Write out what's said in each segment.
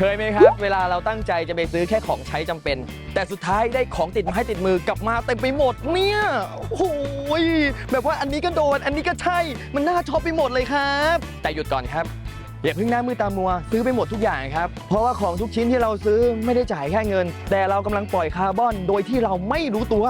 คยไหมครับ เวลาเราตั้งใจจะไปซื้อแค่ของใช้จำเป็น แต่สุดท้ายได้ของติดไม้ติดมือกลับมาเต็มไปหมดเนี่ยโอ้โหยแบบว่าอันนี้ก็โดน อันนี้ก็ใช่ มันน่าชอบไปหมดเลยครับ แต่หยุดก่อนครับอย่าเพิ่งหน้ามือตามัว ซื้อไปหมดทุกอย่างครับ เพราะว่าของทุกชิ้นที่เราซื้อไม่ได้จ่ายแค่เงิน แต่เรากำลังปล่อยคาร์บอนโดยที่เราไม่รู้ตัว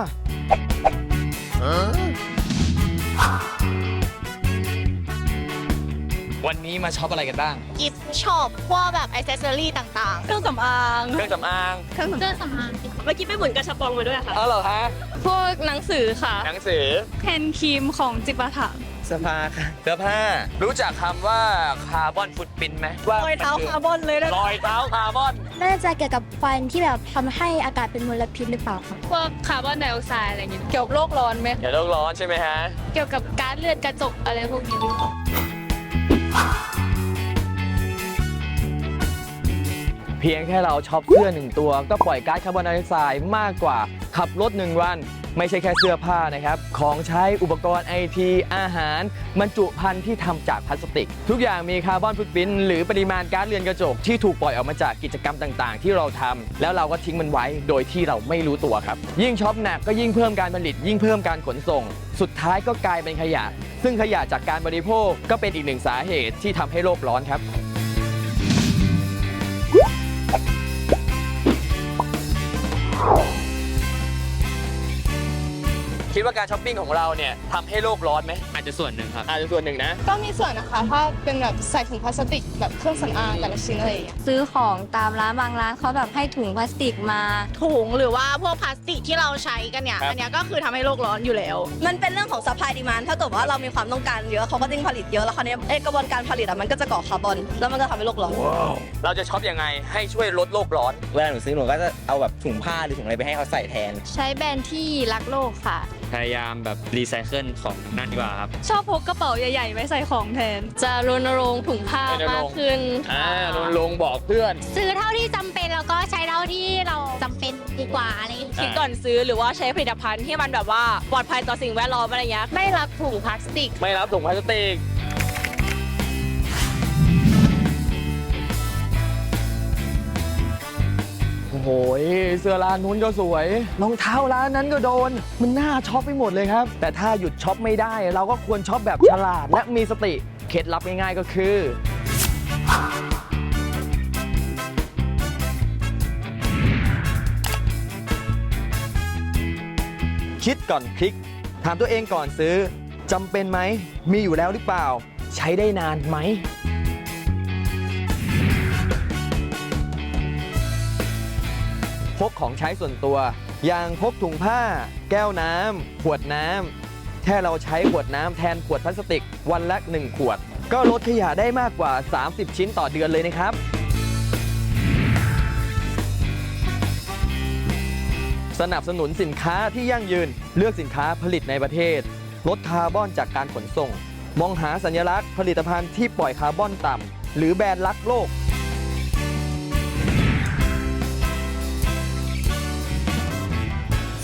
วันนี้มาช็อปอะไรกันบ้าง กิฟต์ช็อปพวกแบบอิเซอรี่ต่าง เครื่องสำอางเครื่องสำอางๆเครื่องสำอางเมื่อกี้ไปหมุนกระชับปองมาด้วยค่ะอ๋อเหรอฮะพวกหนังสือค่ะหนังสือเพนครีมของจิปาถะเสื้อผ้าค่ะเสื้อผ้า รู้จักคำว่าคาร์บอนฟุตปินไหมว่รอยเท้าคาร์บอนเลยนะรอยเท้าคาร์บอน น่าจะเกี่ยวกับควันที่แบบทำให้อากาศเป็นมลพิษหรือเปล่าคะพวกคาร์บอนไดออกไซด์อะไรอย่างเงี้ยเกี่ยวกับโลกร้อนไหมอย่าโลกร้อนใช่ไหมฮะ เกี่ยวกับก๊าซเลือดกระจกอะไรพวกนี้ เพียงแค่เราช็อปเสื้อหนึ่งตัว ก็ปล่อยก๊าซคาร์บอนไดออกไซด์มากกว่าขับรถหนึ่งวัน ไม่ใช่แค่เสื้อผ้านะครับ ของใช้อุปกรณ์ไอทีอาหารบรรจุภัณฑ์ที่ทำจากพลาสติก ทุกอย่างมีคาร์บอนฟุตปรินหรือปริมาณก๊าซเรือนกระจกที่ถูกปล่อยออกมาจากกิจกรรมต่าง ๆ ที่เราทำแล้วเราก็ทิ้งมันไว้โดยที่เราไม่รู้ตัวครับ ยิ่งช็อปหนักก็ยิ่งเพิ่มการผลิต ยิ่งเพิ่มการขนส่ง สุดท้ายก็กลายเป็นขยะ ซึ่งขยะจากการบริโภคก็เป็นอีกหนึ่งสาเหตุที่ทำให้โลกร้อนครับ คิดว่าการช้อปปิ้งของเราเนี่ยทำให้โลกร้อนไหมอาจจะส่วนหนึ่งครับ อาจจะส่วนหนึ่งนะ ก็มีส่วนนะคะ ถ้าเป็นแบบใส่ถุงพลาสติกแบบเครื่องสำอางแต่ละชิ้นอะไรอย่างเงี้ยซื้อของตามร้านบางร้านเขาแบบให้ถุงพลาสติกมา ถุงหรือว่าพวกพลาสติกที่เราใช้กันเนี่ย ครับ อันเนี้ยก็คือทำให้โลกร้อนอยู่แล้ว มันเป็นเรื่องของ supply demand ถ้าเกิดว่าเรามีความต้องการเยอะเขาก็ยิ่งผลิตเยอะแล้วคราวนี้เอ้ยกระบวนการผลิตอะมันก็จะก่อคาร์บอนแล้วมันก็ทำให้โลกร้อน เราจะช็อปยังไงให้ช่วยลดโลกร้อน เวลาหนูซื้อหนูก็จะเอาแบบถุงผ้าหรือถุงอะไรไปให้เขาใส่แทน ใช้แบรนด์ที่รักโลกค่ะพยายามแบบรีไซเคิลของนั่นดีกว่าครับ ชอบพกกระเป๋าใหญ่ๆไว้ใส่ของแทน จะรณรงค์ถุงผ้ามากขึ้นอ่าลงลงบอกเพื่อน ซื้อเท่าที่จำเป็นแล้วก็ใช้เท่าที่เราจำเป็นดีกว่าอะไรอย่างเงี้ยคิดก่อนซื้อหรือว่าใช้ผลิตภัณฑ์ที่มันแบบว่าปลอดภัยต่อสิ่งแวดล้อมอะไรเงี้ยไม่รับถุงพลาสติก ไม่รับถุงพลาสติก โอ้โหเสื้อร้านนู้นก็สวยรองเท้าร้านนั้นก็โดน มันน่าช็อปไปหมดเลยครับ แต่ถ้าหยุดช็อปไม่ได้ เราก็ควรช็อปแบบฉลาดและมีสติเคล็ดลับง่ายๆก็คือคิดก่อนคลิก ถามตัวเองก่อนซื้อจำเป็นไหม มีอยู่แล้วหรือเปล่า ใช้ได้นานไหม พกของใช้ส่วนตัว อย่างพกถุงผ้า แก้วน้ำขวดน้ำแค่เราใช้ขวดน้ำแทนขวดพลาสติก วันละ 1 ขวด ก็ลดขยะได้มากกว่า 30 ชิ้นต่อเดือนเลยนะครับ สนับสนุนสินค้าที่ยั่งยืนเลือกสินค้าผลิตในประเทศ ลดคาร์บอนจากการขนส่ง มองหาสัญลักษณ์ผลิตภัณฑ์ที่ปล่อยคาร์บอนต่ำหรือแบรนด์รักโลก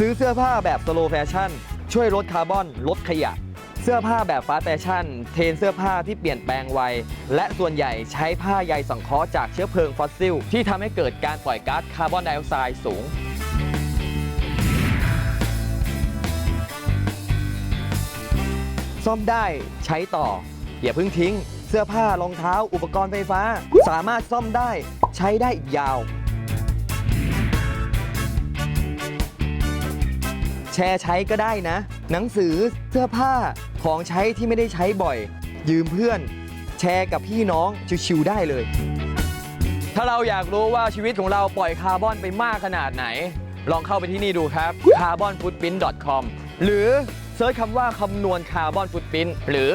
ซื้อเสื้อผ้าแบบสโลแฟชั่น ช่วยลดคาร์บอนลดขยะ เสื้อผ้าแบบฟาสแฟชั่น เทรนเสื้อผ้าที่เปลี่ยนแปลงไว และส่วนใหญ่ใช้ผ้าใยสังเคราะห์จากเชื้อเพลิงฟอสซิล ที่ทำให้เกิดการปล่อยก๊าซคาร์บอนไดออกไซด์สูงซ่อมได้ใช้ต่อ อย่าเพิ่งทิ้ง เสื้อผ้ารองเท้าอุปกรณ์ไฟฟ้า สามารถซ่อมได้ใช้ได้อีกยาว แชร์ใช้ก็ได้นะ หนังสือเสื้อผ้าของใช้ที่ไม่ได้ใช้บ่อย ยืมเพื่อน แชร์กับพี่น้องชิวๆได้เลย ถ้าเราอยากรู้ว่าชีวิตของเราปล่อยคาร์บอนไปมากขนาดไหน ลองเข้าไปที่นี่ดูครับ carbonfootprint.com หรือเซิร์ชคำว่าคำนวณคาร์บอนฟุตพิ n หรือ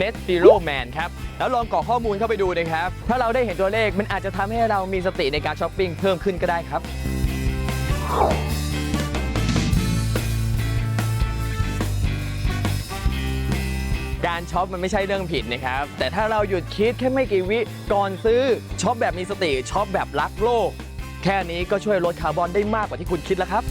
net zero man ครับ แล้วลองกรอกข้อมูลเข้าไปดูนะครับ ถ้าเราได้เห็นตัวเลขมันอาจจะทำให้เรามีสติในการช้อปปิ้งเพิ่มขึ้นก็ได้ครับ การช็อปมันไม่ใช่เรื่องผิดนะครับ แต่ถ้าเราหยุดคิดแค่ไม่กี่วิก่อนซื้อช็อปแบบมีสติช็อปแบบรักโลก แค่นี้ก็ช่วยลดคาร์บอนได้มากกว่าที่คุณคิดแล้วครับ